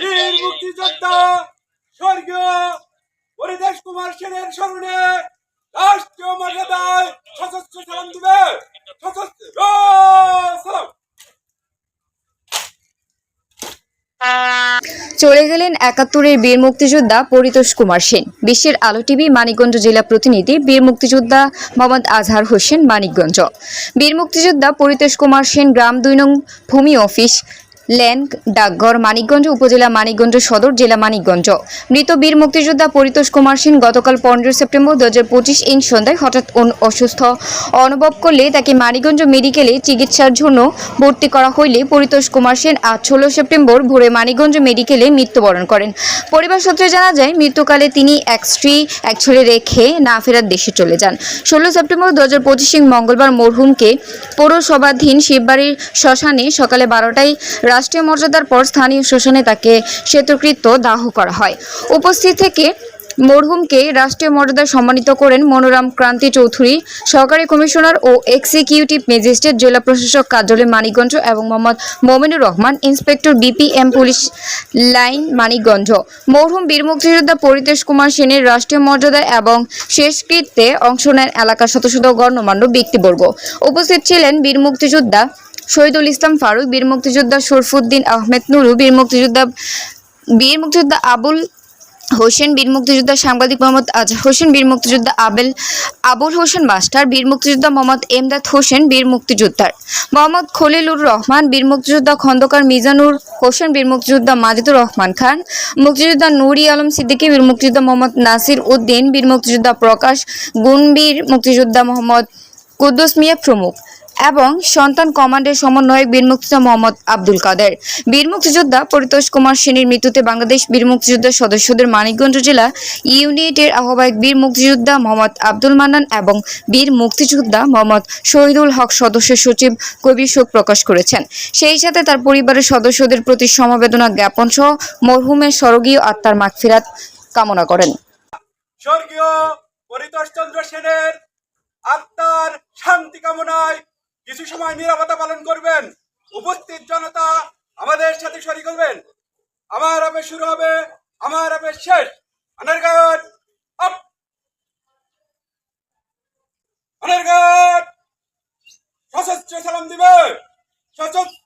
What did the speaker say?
বীর মুক্তিযোদ্ধা, স্বর্গীয় হরিদাস কুমার সেনের স্মরণে রাষ্ট্রীয় মর্যাদায় সশস্ত্র সালাম দিবে। সশস্ত্র চলে গেলেন একাত্তরের বীর মুক্তিযোদ্ধা পরিতোষ কুমার সেন। বিশ্বের আলো টিভি মানিকগঞ্জ জেলা প্রতিনিধি বীর মুক্তিযোদ্ধা মোহাম্মদ আজহার হোসেন মানিকগঞ্জ। বীর মুক্তিযোদ্ধা পরিতোষ কুমার সেন গ্রাম দুই নং ভূমি অফিস ল্যান্ড ডাকঘর মানিকগঞ্জ উপজেলা মানিকগঞ্জ সদর জেলা মানিকগঞ্জ। মৃত বীর মুক্তিযোদ্ধা পরিতোষ কুমার সেন গতকাল পনেরোই সেপ্টেম্বর দু হাজার পঁচিশ ইন সন্ধ্যায় হঠাৎ অসুস্থ। অনুভব করলে তাকে মানিকগঞ্জ মেডিকেলে চিকিৎসার জন্য ভর্তি করা হইলে পরিতোষ কুমার সেন আজ ষোলো সেপ্টেম্বর ভোরে মানিকগঞ্জ মেডিকেলে মৃত্যুবরণ করেন। পরিবার সূত্রে জানা যায়, মৃত্যুকালে তিনি এক স্ত্রী, এক ছেলে রেখে না ফেরার দেশে চলে যান। ষোলো সেপ্টেম্বর দু হাজার পঁচিশে মঙ্গলবার মরহুমকে পৌরসভাধীন শিববাড়ির শ্মশানে সকালে বারোটায় রাষ্ট্রীয় মর্যাদার পর স্থানীয় শ্মশানে তাকে সেতুকৃত্য দাহ করা হয়। উপস্থিত থেকে মরহুমকে রাষ্ট্রীয় মর্যাদায় সম্মানিত করেন মনোরাম ক্রান্তি চৌধুরী, সহকারী কমিশনার ও এক্সিকিউটিভ ম্যাজিস্ট্রেট, জেলা প্রশাসক কার্যালয় মানিকগঞ্জ এবং Mohammad Mominur Rahman, inspector BPM police line Manikganj. মরহুম বীর মুক্তিযোদ্ধা পরিতোষ কুমার সেনের রাষ্ট্রীয় মর্যাদা এবং শেষকৃত্যে অংশ নেন এলাকার শত শত গণ্যমান্য ব্যক্তিবর্গ। উপস্থিত ছিলেন বীর মুক্তিযোদ্ধা শহীদুল ইসলাম ফারুক, বীর মুক্তিযোদ্ধা শরফুদ্দিন আহমেদ নুরু, বীর মুক্তিযোদ্ধা বীর মুক্তিযোদ্ধা আবুল হোসেন, বীর মুক্তিযোদ্ধা সাংবাদিক মোহাম্মদ আজহার হোসেন, বীর মুক্তিযোদ্ধা আবেল, আবুল হোসেন মাস্টার, বীর মুক্তিযোদ্ধা মোহাম্মদ এমদাদ হোসেন, বীর মুক্তিযোদ্ধার। মোহাম্মদ খলিলুর রহমান, বীর মুক্তিযোদ্ধা খন্দকার মিজানুর হোসেন, বীর মুক্তিযোদ্ধা মাজিদুর রহমান খান, মুক্তিযোদ্ধা নুরি আলম সিদ্দিকী, বীর মুক্তিযোদ্ধা মোহাম্মদ নাসির উদ্দিন, বীর মুক্তিযোদ্ধা প্রকাশ গুণবীর মুক্তিযোদ্ধা মোহাম্মদ কুদ্দুস মিয়া প্রমুখ। এবং সন্তান কমান্ডের সমন্বয়ক বীর মুক্তিযোদ্ধা মোহাম্মদ আব্দুল কাদের। বীর মুক্তিযোদ্ধা পরিতোষ কুমার সেনের মৃত্যুতে বাংলাদেশ বীর মুক্তিযোদ্ধা সদস্যদের মানিকগঞ্জ জেলা ইউনিটের আহ্বায়ক বীর মুক্তিযোদ্ধা মোহাম্মদ আব্দুল মান্নান এবং বীর মুক্তিযোদ্ধা মোহাম্মদ শহীদুল হক সদস্য সচিব কবির শোক প্রকাশ করেছেন। সেই সাথে তার পরিবারের সদস্যদের প্রতি সমবেদনা জ্ঞাপন সহ মরহুমের স্বর্গীয় আত্মার মাগফিরাত কামনা করেন। স্বর্গীয় পরিতোষ চন্দ্র সেনের আত্মার শান্তি কামনায় কিছু সময় নিরাপত্তা পালন করবেন। উপস্থিত জনতা আমাদের সাথে শরিক করবেন আমার হবে শুরু হবে, আমার হবে শেষ। সশস্ত্র সালাম দিবে। সশস্ত্র